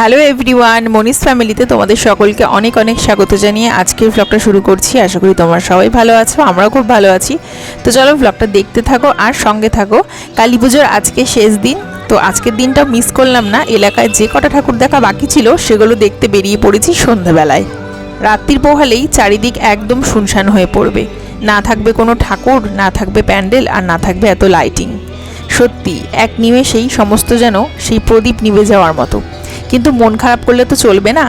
Hello everyone Moni's ফ্যামিলিতে তোমাদের সকলকে অনেক অনেক স্বাগত জানিয়ে আজকের ব্লগটা শুরু করছি। আশা করি তোমরা সবাই ভালো আছো, আমরাও খুব ভালো আছি। তো চলো ব্লগটা দেখতে থাকো আর সঙ্গে থাকো। কালী পুজোর আজকে শেষ দিন, তো আজকের দিনটা মিস করলাম না। এলাকায় যে কটা ঠাকুর দেখা বাকি ছিল, সেগুলো দেখতে বেরিয়ে পড়েছি সন্ধ্যাবেলায় রাত্রির পোহালেই চারিদিক একদম শুনশান হয়ে পড়বে। না থাকবে কোনো ঠাকুর, না থাকবে প্যান্ডেল, আর না থাকবে এত লাইটিং সত্যি, এক নিমেষেই সমস্ত যেন সেই প্রদীপ নিভে যাওয়ার মতো। কিন্তু মন খারাপ করলে তো চলবে না।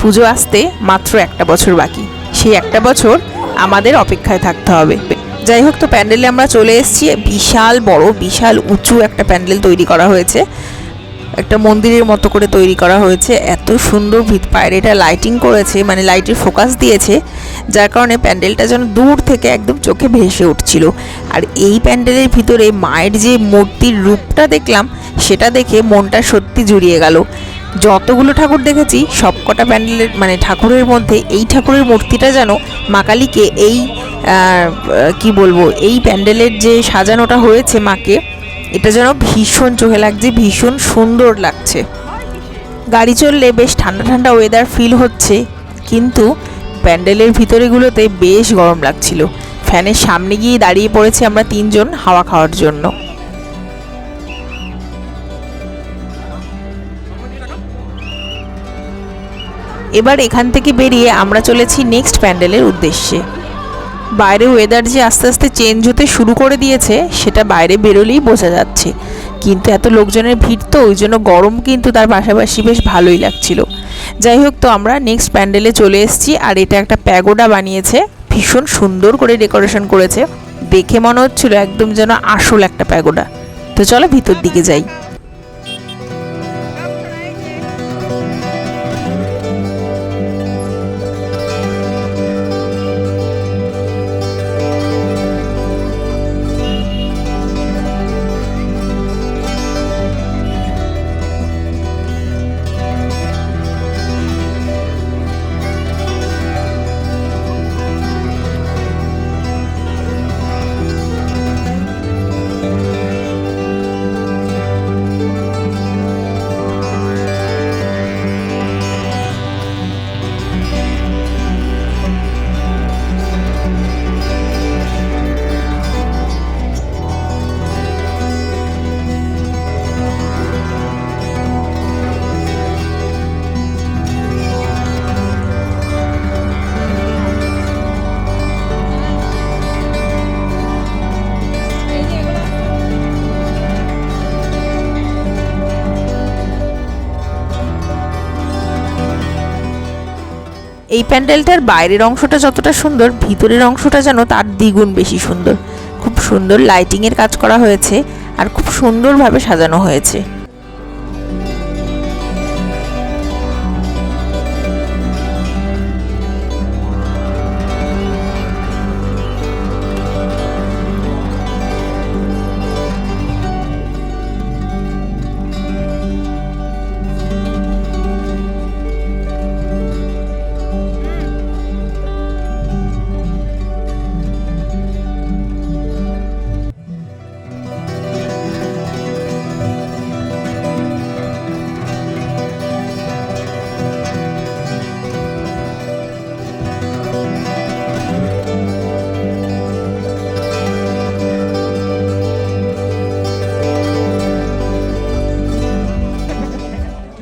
পুজো আসতে মাত্র একটা বছর বাকি। সেই একটা বছর আমাদের অপেক্ষায় থাকতে হবে। যাই হোক তো প্যান্ডেলে আমরা চলে এসেছি। বিশাল, বড়, বিশাল, উঁচু একটা প্যান্ডেল তৈরি করা হয়েছে। একটা মন্দিরের মতো করে তৈরি করা হয়েছে। এত সুন্দর ভিত এটা লাইটিং করেছে মানে লাইটের ফোকাস দিয়েছে, যার কারণে প্যান্ডেলটা যেন দূর থেকে একদম চোখে ভেসে উঠছিল। আর এই প্যান্ডেলের ভিতরে মায়ের যে মূর্তির রূপটা দেখলাম, সেটা দেখে মনটা সত্যি জুড়িয়ে গেল। যতগুলো ঠাকুর দেখেছি, সবকটা প্যান্ডেলের মানে ঠাকুরের মধ্যে এই ঠাকুরের মূর্তিটা যেন মা কালীকে এই কি বলব, এই প্যান্ডেলের যে সাজানোটা হয়েছে মাকে, এটা যেন ভীষণ চোখে লাগছে, ভীষণ সুন্দর লাগছে। গাড়ি চললে বেশ ঠান্ডা ঠান্ডা ওয়েদার ফিল হচ্ছে, কিন্তু প্যান্ডেলের ভিতরেগুলোতে বেশ গরম লাগছিল। ফ্যানের সামনে গিয়ে দাঁড়িয়ে পড়েছি আমরা তিনজন হাওয়া খাওয়ার জন্য। এবার এখান থেকে বেরিয়ে আমরা চলেছি নেক্সট প্যান্ডেলের উদ্দেশ্যে। বাইরে ওয়েদার যে আস্তে আস্তে চেঞ্জ হতে শুরু করে দিয়েছে, সেটা বাইরে বেরোলেই বোঝা যাচ্ছে। কিন্তু এত লোকজনের ভিড় তো, ওই জন্য গরম কিন্তু তার পাশাপাশি বেশ ভালোই লাগছিল। যাই হোক, তো আমরা নেক্সট প্যান্ডেলে চলে এসেছি, আর এটা একটা প্যাগোডা বানিয়েছে। ভীষণ সুন্দর করে ডেকোরেশন করেছে। দেখে মনে হচ্ছিল একদম যেন আসল একটা প্যাগোডা। তো চলো ভিতর দিকে যাই। এই প্যান্ডেলটার বাইরের অংশটা যতটা সুন্দর, ভিতরের অংশটা যেন তার দ্বিগুণ বেশি সুন্দর। খুব সুন্দর লাইটিংয়ের কাজ করা হয়েছে আর খুব সুন্দরভাবে সাজানো হয়েছে।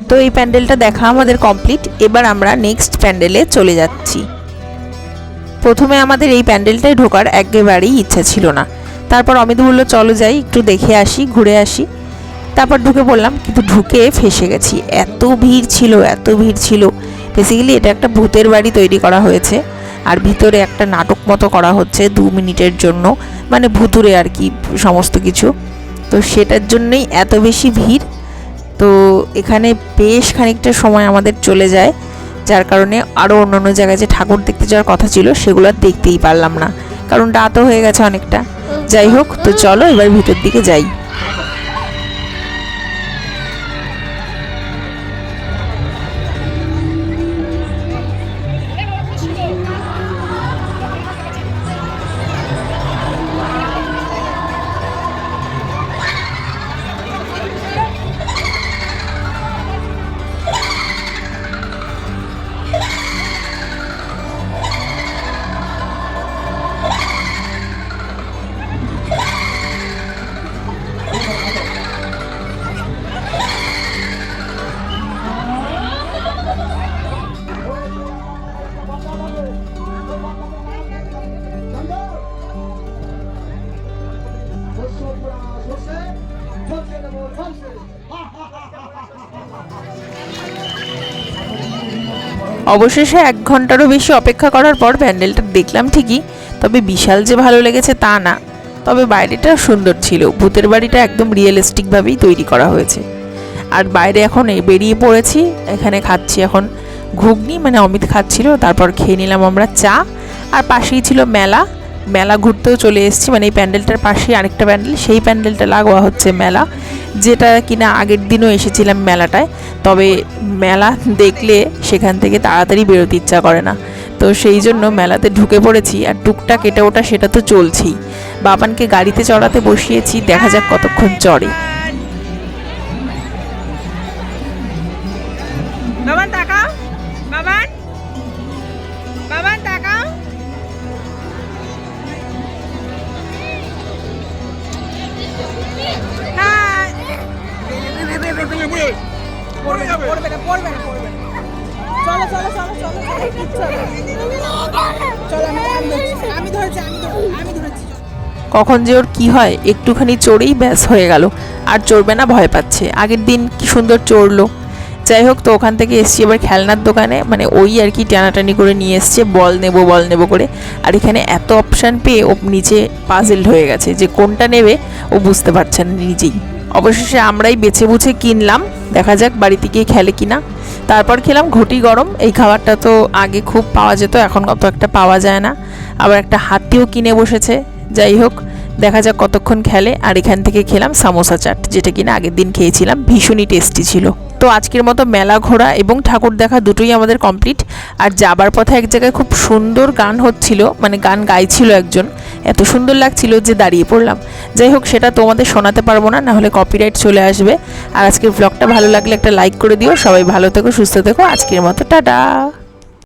তো এই প্যান্ডেলটা দেখা আমাদের কমপ্লিট এবার আমরা নেক্সট প্যান্ডেলে চলে যাচ্ছি। প্রথমে আমাদের এই প্যান্ডেলটায় ঢোকার একেবারেই ইচ্ছা ছিল না। তারপর অমিত বলল, চলো যাই, একটু দেখে আসি, ঘুরে আসি। তারপর ঢুকে পড়লাম, কিন্তু ঢুকে ফেসে গেছি। এত ভিড় ছিল, এত ভিড় ছিল। বেসিক্যালি এটা একটা ভূতের বাড়ি তৈরি করা হয়েছে। আর ভিতরে একটা নাটক মতো করা হচ্ছে দু মিনিটের জন্য। মানে ভুতুরে আর কি, সমস্ত কিছু। তো সেটার জন্যই এত বেশি ভিড়। তো এখানে বেশ খানিকটা সময় আমাদের চলে যায়, যার কারণে আরও অন্য অন্য জায়গায় যে ঠাকুর দেখতে যাওয়ার কথা ছিল সেগুলো দেখতেই পারলাম না। কারণ রাতও হয়ে গেছে অনেকটা। যাই হোক, তো চলো এবার ভিতর দিকে যাই। অবশেষে এক ঘন্টারও বেশি অপেক্ষা করার পর প্যান্ডেলটা দেখলাম ঠিকই, তবে বিশাল যে ভালো লেগেছে তা না। তবে বাইরেটা সুন্দর ছিল, ভূতের বাড়িটা একদম রিয়েলিস্টিকভাবেই তৈরি করা হয়েছে। আর বাইরে এখন বেরিয়ে পড়েছি, এখানে খাচ্ছি এখন ঘুগনি মানে অমিত খাচ্ছিল, তারপর খেয়ে নিলাম আমরা চা, আর পাশেই ছিল মেলা। মেলা ঘুরতেও চলে এসেছি মানে এই প্যান্ডেলটার পাশেই আরেকটা প্যান্ডেল, সেই প্যান্ডেলটা লাগোয়া হচ্ছে মেলা। যেটা কিনা আগের দিনও এসেছিলাম মেলাটায়, তবে মেলা দেখলে সেখান থেকে তাড়াতাড়ি বেরোতে ইচ্ছা করে না। তো সেই জন্য মেলাতে ঢুকে পড়েছি আর টুকটাক এটা ওটা সেটা তো চলছেই। বাবানকে গাড়িতে চড়াতে বসিয়েছি, দেখা যাক কতক্ষণ চড়ে। কখন যে ওর কি হয়, একটুখানি চড়েই ব্যাস হয়ে গেল। আর চড়বে না, ভয় পাচ্ছে। আগের দিন কি সুন্দর চড়লো। যাই হোক, তো ওখান থেকে এসছি এবার খেলনার দোকানে। মানে ওই আর কি টানাটানি করে নিয়ে এসছে, বল নেব বল নেব করে। আর এখানে এত অপশান পেয়ে ও নিচে পাজেলড হয়ে গেছে যে কোনটা নেবে, ও বুঝতে পারছে না নিজেই। অবশেষে আমরাই বেছে বুঝে কিনলাম। দেখা যাক বাড়িতে গিয়ে খেলে কিনা। তারপর খেলাম ঘটি গরম। এই খাবারটা তো আগে খুব পাওয়া যেত, এখন অত একটা পাওয়া যায় না। আবার একটা হাতিও কিনে বসেছে। যাই হোক দেখা যাক কতক্ষণ খেলে। আর এখান থেকে খেলাম সামোসা চাট, যেটা কিনা আগের দিন খেয়েছিলাম, ভীষণই টেস্টি ছিল। তো আজকের মতো মেলা ঘোরা এবং ঠাকুর দেখা দুটোই আমাদের কমপ্লিট আর যাবার পথে এক জায়গায় খুব সুন্দর গান হচ্ছিল মানে গান গাইছিল একজন। এত সুন্দর লাগছিল যে দাঁড়িয়ে পড়লাম। যাই হোক, সেটা তোমাদের শোনাতে পারব না, নাহলে কপিরাইট চলে আসবে। আর আজকের ব্লগটা ভালো লাগলে একটা লাইক করে দিও। সবাই ভালো থেকো, সুস্থ থেকো। আজকের মতো, টাটা!